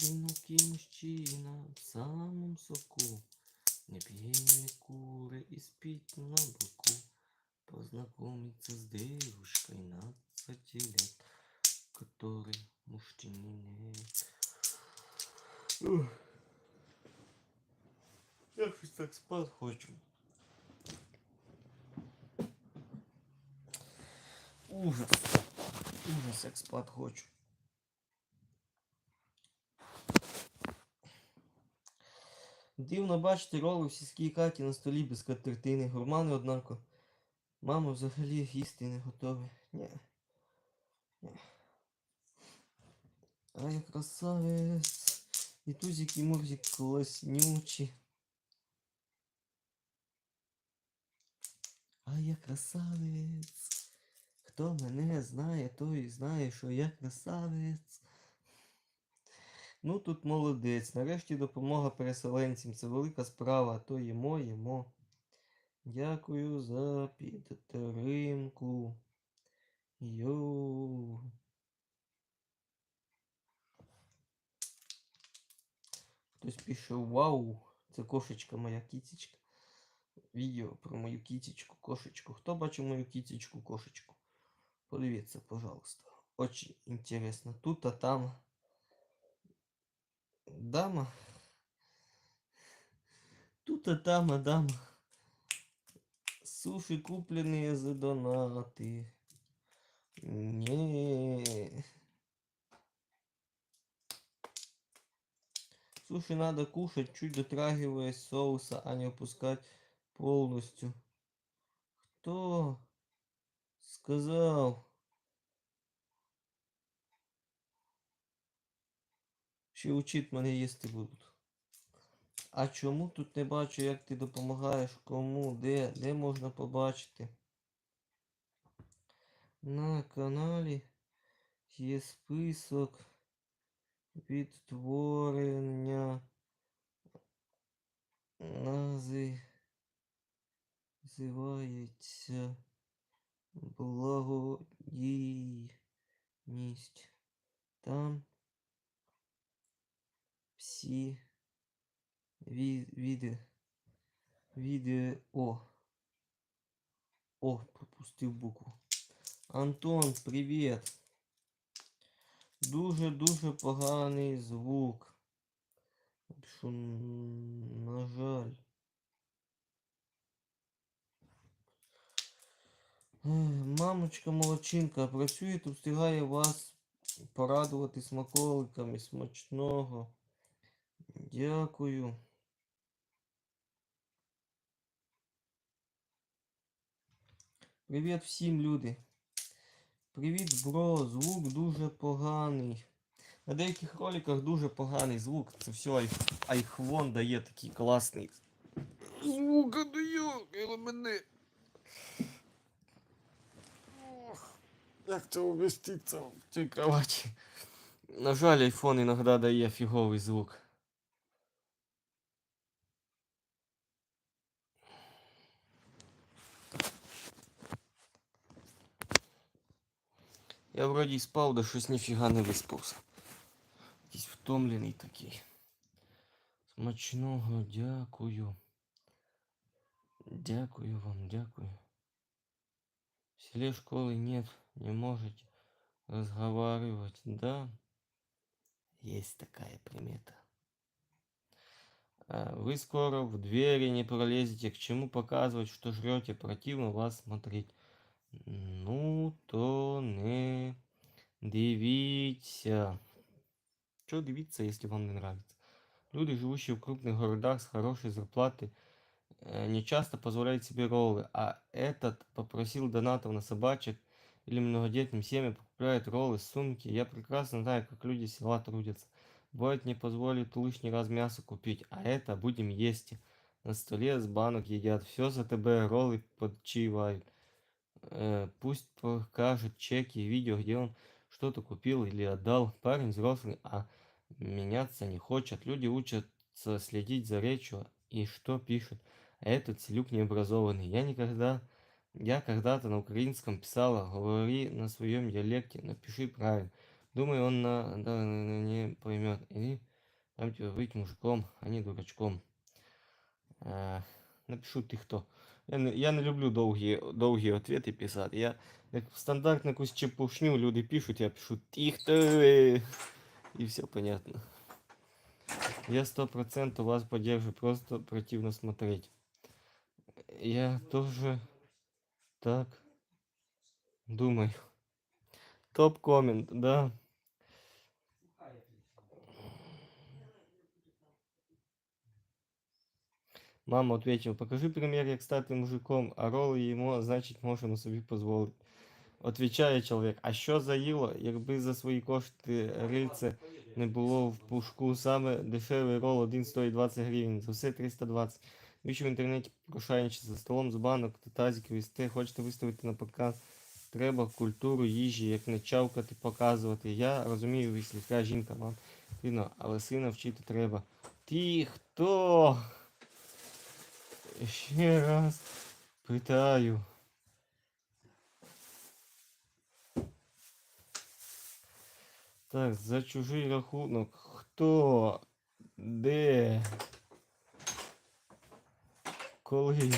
Одинокий мужчина в самом соку. Не пьет, не курит и спит на боку. Познакомиться с девушкой на 20 лет, которой мужчине нет. Ух. Я щось так спать хочу. Ужас. Ужас, як спать хочу. Дивно бачити роли в сільській хаті на столі без катертини. Гурмани, однако. Мама взагалі їсти не готові. Ні. Ні. А я красавець. І тузики мурзик класнючі. А я красавець. Хто мене знає, той знає, що я красавець. Ну тут молодець. Нарешті допомога переселенцям. Це велика справа, то їмо, їмо. Дякую за підтримку. Йоу. Хтось пише вау, це кошечка моя кітечка. Відео про мою кітечку, кошечку. Хто бачив мою кітечку, кошечку? Подивіться, пожалуйста. Очень интересно. Тут, а там. Дама. Тут, а там, а дама. Суши, купленные за донаты. Не. Суши надо кушать, чуть дотрагиваясь соуса, а не опускать полностью. Кто сказал? Ще учить мене їсти будуть. А чому тут не бачу, як ти допомагаєш? Кому? Де? Де можна побачити? На каналі є список відтворення називається благодійність. Там всі ві- віде, відео. О, пропустив букву. Антон, привіт. Дуже-дуже поганий звук. Що, на жаль. Мамочка молодчинка, працює, встигає вас порадувати смаколиками смачного. Дякую. Привіт всім, люди. Привіт, бро. Звук дуже поганий. На деяких роликах дуже поганий звук. Це все ай... айхвон дає такий класний. Звук дає, мене. Ох, Як це уміститься в цій кроваті? На жаль, айфон іноді дає фіговий звук. Я вроді й спав, да щось ніфіга не виспався. Якийсь втомлений такий. Смачного дякую. Дякую вам, дякую. В селе школы нет, не можете разговаривать. Да, есть такая примета. А, Вы скоро в двери не пролезете. К чему показывать, что жрете? Противно вас смотреть. Ну, то не дивіться. Що дивіться, якщо вам не нравится? Люди, живущие в крупных городах с хорошей зарплатой, не часто позволяют себе роллы, а этот попросил донатов на собачек или многодетным семьям покупает роллы, сумки. Я прекрасно знаю, как люди села трудятся. Бывает не позволит лишний раз мясо купить, а это будем есть. На столе с банок едят. Все за ТБ роллы подчивают. Э, пусть покажет чеки и видео, где он что-то купил или отдал. Парень взрослый, а меняться не хочет. Люди учатся следить за речью и что пишут. А этот селюк необразованный. Я никогда... Я когда-то на украинском писала, говори на своем диалекте, напиши правильно. Думаю, он на, да, не поймет. И Там тебе быть мужиком, а не дурачком. Е, напишу ти хто. Я не, я не люблю довгі, довгі ответи писати. Я як стандартну якусь чепушню люди пишуть, я пишу ти хто. е?» І все понятно. Я сто процентов вас поддерживаю, просто противно смотреть. Я тоже так думаю. Топ коммент, да. Мама ответила, покажи пример, як стати мужиком, а роли йому, значить, можемо собі дозволити. Отвічає чоловік, а що за їло, якби за свої кошти рильце не було в пушку, саме дешевий рол один стоїть 20 гривень, за все 320. Вічу в інтернеті прошайничі за столом з банок та тазиків і сте, хочете виставити на показ. Треба культуру їжі, як не чавкати, показувати. Я розумію, ви жінка, вам видно, але сина вчити треба. Ти хто? Ще раз питаю. Так, за чужий рахунок. Хто? Де? Коли?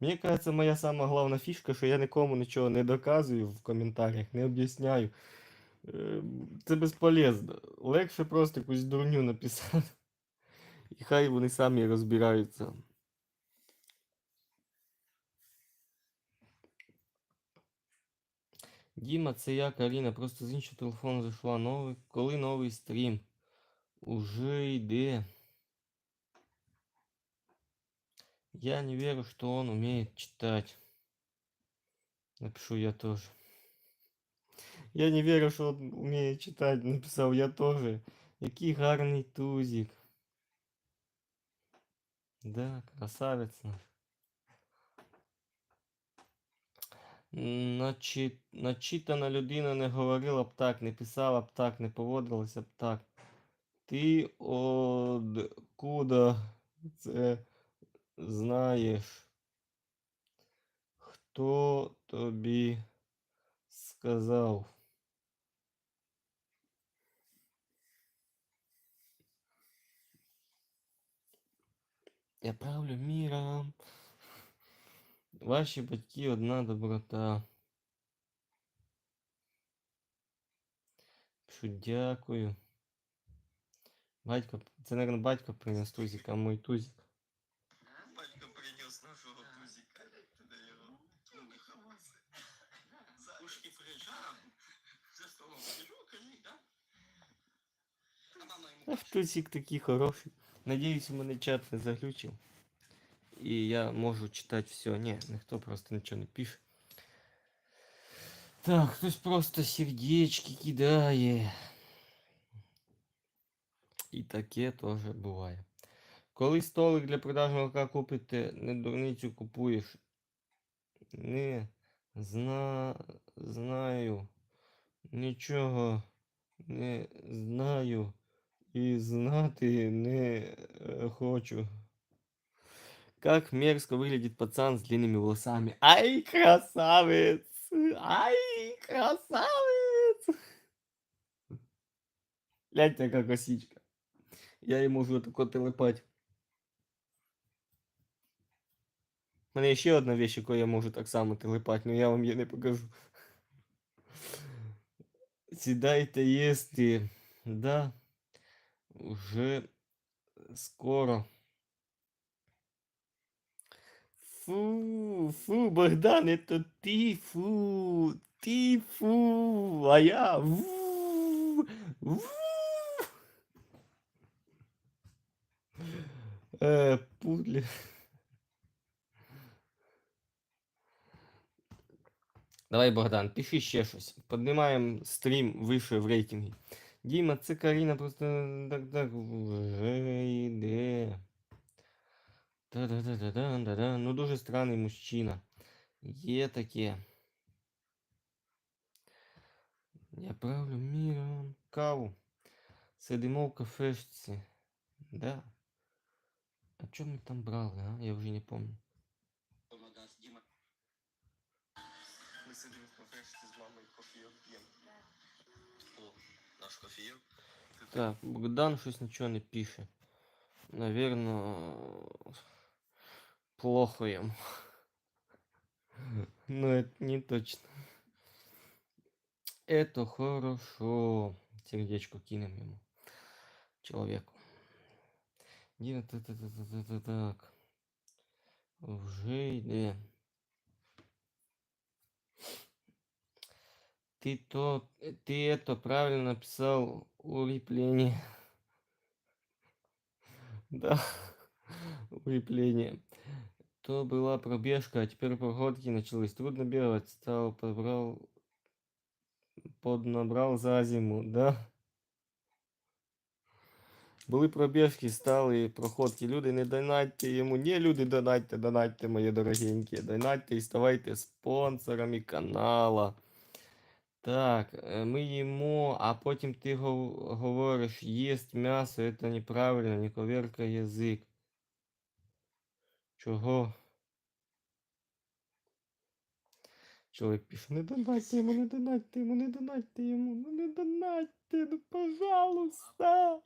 Мені кажется, моя сама головна фішка, що я нікому нічого не доказую в коментарях, не об'ясняю. Е, Це безполезно. Легше просто якусь дурню написати. І хай вони самі розбираються. Діма, це я, Каріна, просто з іншого телефону зайшла новий. Коли новий стрім? Уже йде. Я не верю, что он умеет читать. Напишу я тоже. Я не верю, что он умеет читать. Написал я тоже. Який гарний тузик. Да, красавець наш. Начи... Начитана людина не говорила б так, не писала б так, не поводилася б так. Ти откуда це знаєш? Хто тобі сказав? Я правлю міром. Ваші батьки одна доброта. Пишу дякую. Батько, це, наверное, батько принес тузик, а мой тузик. Батько принес нашого тузика. Туди його. За ушки прижав. За столом сижу, кажи, да? А мама йому тузик такий хороший. Надіюсь, мене чат не заглючив. І я можу читати все. Ні, ніхто просто нічого не пише. Так, хтось просто сердечки кидає. І таке теж буває. Коли столик для продажу молока купите, не дурницю купуєш. Не зна... знаю. Нічого не знаю. І знати не е, хочу. Как мерзко выглядит пацан с длинными волосами. Ай, красавец! Ай, красавец! Гляньте, яка косичка. Я їй можу тако телепать. У мене є ще одна вещь, яку я можу так само телепать, но я вам її не покажу. Сідайте їсти. Да. Уже скоро. Фу, фу, Богдан, это ты, фу, ты, фу, а я, ву, ву. Э, пудли. Давай, Богдан, пиши ще щось. Піднімаємо стрім вище в рейтингі. Діма, це Каріна просто так так вже йде. Та-да-да-да-да-да. Ну дуже странний мужчина. Є таке. Я правлю міром каву. Сидимо в кафешці. Да. А чо ми там брали, а? Я вже не Діма. Ми сидимо в кафешці з мамою кофійок п'ємо. наш кофеїн. Так, Богдан щось нічого не пише. Навірно, плохо йому. Но это не точно. Это хорошо. Сердечко кинем ему. Человеку. Нет, так. Уже йде. Ты то, ты это правильно написал улепление. Да, улепление. То была пробежка, а теперь погодки началось. Трудно бегать, стал, подбрал, поднабрал за зиму, да? Були пробіжки, стали проходки. Люди, не донатьте йому. Ні, люди, донатьте, донатьте, мої дорогенькі. Донатьте і ставайте спонсорами канала. Так, е, ми їмо, а потім ти гов- говориш, їсть м'ясо, це неправильно, не коверкай язик. Чого? Чоловік пише, не донатьте йому, не донатьте йому, не донатьте йому, ну не донатьте, ну пожалуйста.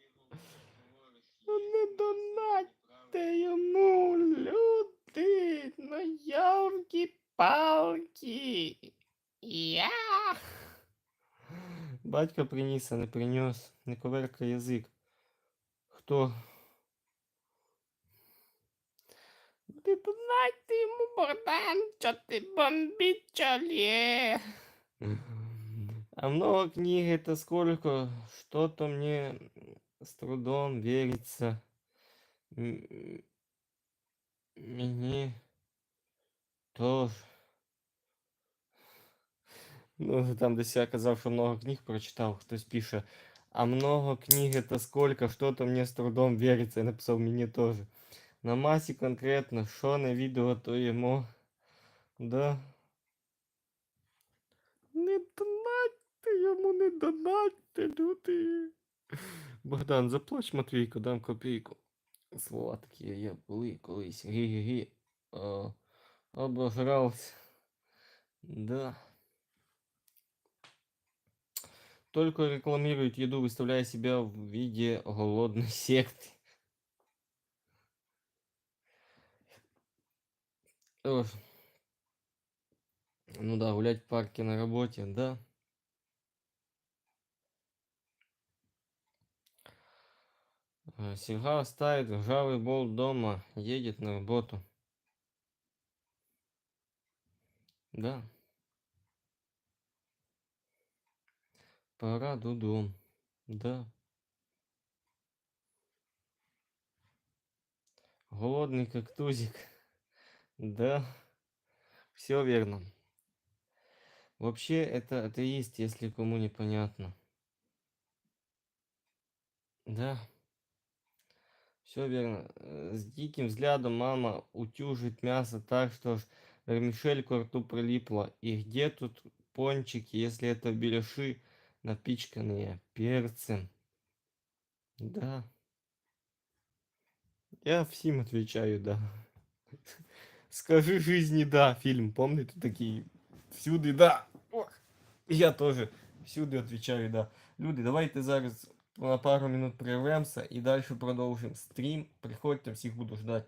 Ну не донатьте йому, люди, ну ялки-палки. Я. Батько приніс, а не принес, не коверка язик. Хто? Ти донатьте йому, Богдан, що ти бомбить, чоле. А много книг это сколько? Что-то мне с трудом верится. Мне тоже. Ну, там десь я казав, що много книг прочитав, хтось пише. А много книг это сколько? Что-то мне с трудом верится. Я написав мені тоже. На масі конкретно, що не відео, то йому. Да. Не донатьте йому, не донатьте, люди. Богдан, заплач Матвійку, дам копійку. Слова такі є були колись. Гі-гі-гі. О, Обожрався. Да. Только рекламирует еду, выставляя себя в виде голодной секты. Ой. Ну да, гулять в парке на работе, да. Э, Серга ставит ржавый болт дома, едет на работу. Да. Пора додому. Да. Голодный как тузик. Да. Все верно. Вообще это атеист, если кому непонятно. Да. Все верно. Э, С диким взглядом мама утюжит мясо так, что аж вермишель к рту прилипла. И где тут пончики, если это беляши, напичканные перцем? Да. Я всем отвечаю, да. Скажи жизни да, фильм, помните такие? Всюди да. Ох, я тоже всюди отвечаю да. Люди, давайте зараз на пару минут прервемося і далі продовжимо стрім. Приходьте, всіх буду ждать.